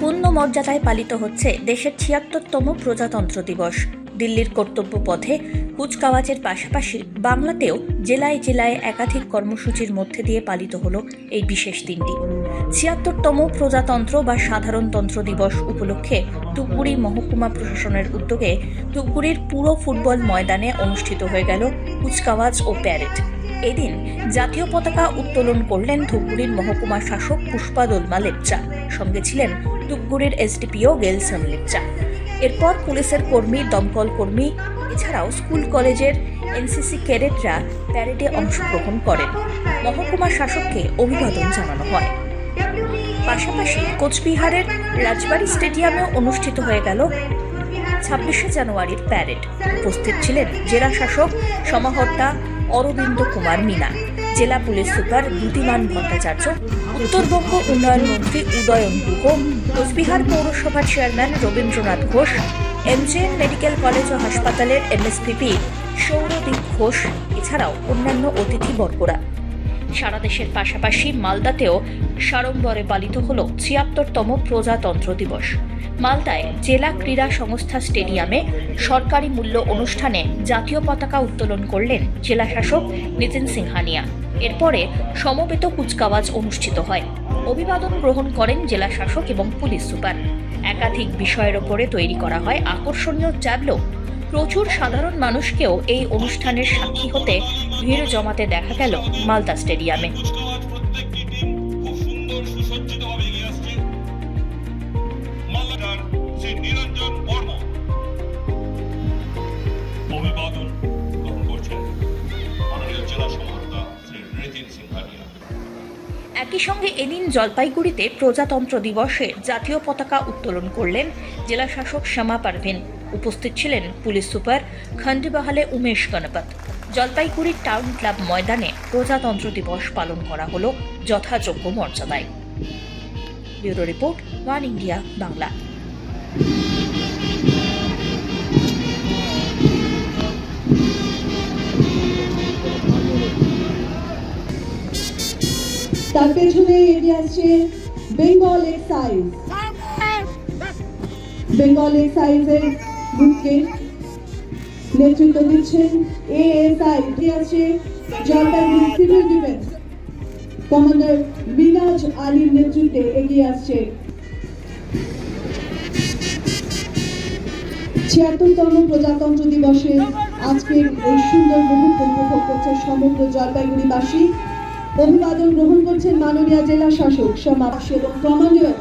পূর্ণ মর্যাদায় পালিত হচ্ছে দেশের ছিয়াত্তরতম প্রজাতন্ত্র দিবস। দিল্লির কর্তব্য পথে কুচকাওয়াজের পাশাপাশি বাংলাতেও জেলায় জেলায় একাধিক কর্মসূচির মধ্যে দিয়ে পালিত হলো এই বিশেষ দিনটি। ছিয়াত্তরতম প্রজাতন্ত্র বা সাধারণতন্ত্র দিবস উপলক্ষে ধূপগুড়ি মহকুমা প্রশাসনের উদ্যোগে ধূপগুড়ির পুরো ফুটবল ময়দানে অনুষ্ঠিত হয়ে গেল কুচকাওয়াজ ও প্যারেড। এদিন জাতীয় পতাকা উত্তোলন করলেন ধূপগুড়ির মহকুমা শাসক পুষ্পা দোলমা লেপচা। সঙ্গে ছিলেন ধূপগুড়ির এসডিপিও গেলসন লেপচা। এরপর পুলিশের কর্মী, দমকল কর্মী, এছাড়াও স্কুল কলেজের এনসিসি ক্যাডেটরা প্যারেডে অংশগ্রহণ করেন। মহকুমা শাসককে অভিবাদন জানানো হয়। পাশাপাশি কোচবিহারের রাজবাড়ি স্টেডিয়ামে অনুষ্ঠিত হয়ে গেল ছাব্বিশে জানুয়ারির প্যারেড। উপস্থিত ছিলেন জেলা শাসক, সমাহর্তা অরবিন্দ কুমার মিনা, জেলা পুলিশ সুপার দ্যুতিমান ভট্টাচার্য উত্তরবঙ্গ উন্নয়ন মন্ত্রী উদয়ন গুহ, কোচবিহার পৌরসভার chairman Rabindranath Ghosh M J N medical college ও হাসপাতালের M S P P Sourodip Ghosh, এছাড়াও অন্যান্য অতিথিবর্গরা সারা দেশের পাশাপাশি মালদাতেও সাড়ম্বরে পালিত হল ছিয়াত্তরতম প্রজাতন্ত্র দিবস। মালদায় জেলা ক্রীড়া সংস্থা স্টেডিয়ামে সরকারি মূল্য অনুষ্ঠানে জাতীয় পতাকা উত্তোলন করলেন জেলা শাসক নিতিন সিংহানিয়া। এরপরে সমবেত কুচকাওয়াজ অনুষ্ঠিত হয়। অভিবাদন গ্রহণ করেন জেলা শাসক এবং পুলিশ সুপার। একাধিক বিষয়ের ওপরে তৈরি করা হয় আকর্ষণীয় ট্যাবলো প্রচুর সাধারণ মানুষকেও এই অনুষ্ঠানের সাক্ষী হতে ভিড় জমাতে দেখা গেল মালদা স্টেডিয়ামে। শ্রী নিরঞ্জন বর্মা অভিবাদন গ্রহণ করছেন মাননীয় জেলা শ্রী নিতিন সিংহানিয়া একই সঙ্গে এদিন জলপাইগুড়িতে প্রজাতন্ত্র দিবসে জাতীয় পতাকা উত্তোলন করলেন জেলা শাসক শ্যামা পারভিন। উপস্থিত ছিলেন police super Khandbahale Umesh Ganpat. Jalpaiguri town club ময়দানে প্রজাতন্ত্র দিবস পালন করা হলো যথাযোগ্য মর্যাদায়। Bureau report one India Bangla. তার পেছনে এগিয়ে আসছে বেঙ্গল এক্সাইজ বেঙ্গল এক্সাইজের গ্রুপকে নেতৃত্ব দিচ্ছেন এএসআই এগিয়ে আছে জলপাইগুড়ি সিভিল ডিফেন্স কমান্ডার মিনাজ আলীর নেতৃত্বে এগিয়ে আসছে ছিয়াত্তরতম প্রজাতন্ত্র দিবসে আজকের এই সুন্দর মুহূর্ত উপভোগ করছে সমগ্র জলপাইগুড়িবাসী। অভিবাদন গ্রহণ করছেন মাননীয় জেলা শাসক সমাবেশ এবং কমান্ডার